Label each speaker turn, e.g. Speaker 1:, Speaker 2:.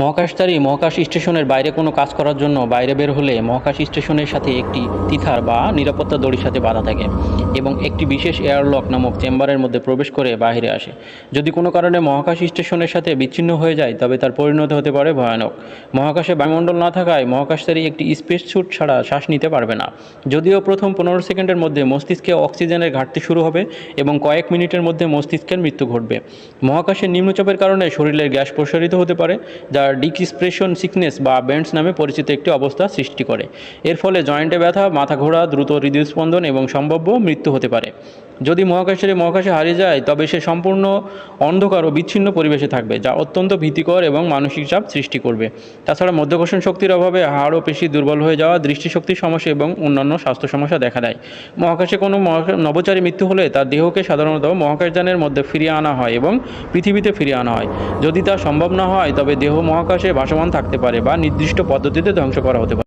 Speaker 1: মহাকাশচারী মহাকাশ স্টেশনের বাইরে কোনো কাজ করার জন্য বাইরে বের হলে মহাকাশ স্টেশনের সাথে একটি তিথার বা নিরাপত্তা দড়ির সাথে বাধা থাকে এবং একটি বিশেষ এয়ারলক নামক চেম্বারের মধ্যে প্রবেশ করে বাইরে আসে। যদি কোনো কারণে মহাকাশ স্টেশনের সাথে বিচ্ছিন্ন হয়ে যায়, তবে তার পরিণত হতে পারে ভয়ানক। মহাকাশে বায়ুমণ্ডল না থাকায় মহাকাশচারী একটি স্পেস স্যুট ছাড়া শ্বাস নিতে পারবে না। যদিও প্রথম পনেরো সেকেন্ডের মধ্যে মস্তিষ্কে অক্সিজেনের ঘাটতি শুরু হবে এবং কয়েক মিনিটের মধ্যে মস্তিষ্কের মৃত্যু ঘটবে। মহাকাশের নিম্নচাপের কারণে শরীরের গ্যাস প্রসারিত হতে পারে, যা ডিকস্প্রেশন সিকনেস বা বেন্ডস নামে পরিচিত একটি অবস্থা সৃষ্টি করে। এর ফলে জয়েন্টে ব্যথা, মাথা ঘোরা, দ্রুত হৃদস্পন্দন এবং সম্ভাব্য মৃত্যু হতে পারে। যদি মহাকাশের মহাকাশে হারিয়ে যায়, তবে সে সম্পূর্ণ অন্ধকার ও বিচ্ছিন্ন পরিবেশে থাকবে, যা অত্যন্ত ভীতিকর এবং মানসিক চাপ সৃষ্টি করবে। তাছাড়া মধ্যকোষণ শক্তির অভাবে হাড় ও পেশি দুর্বল হয়ে যাওয়া দৃষ্টিশক্তির সমস্যা এবং অন্যান্য স্বাস্থ্য সমস্যা দেখা দেয়। মহাকাশে কোনো নভোচারী মৃত্যু হলে তার দেহকে সাধারণত মহাকাশযানের মধ্যে ফিরিয়ে আনা হয় এবং পৃথিবীতে ফিরিয়ে আনা হয়। যদি তা সম্ভব না হয়, তবে দেহ মহাকাশে ভাসমান থাকতে পারে বা নির্দিষ্ট পদ্ধতিতে ধ্বংস করা হতে পারে।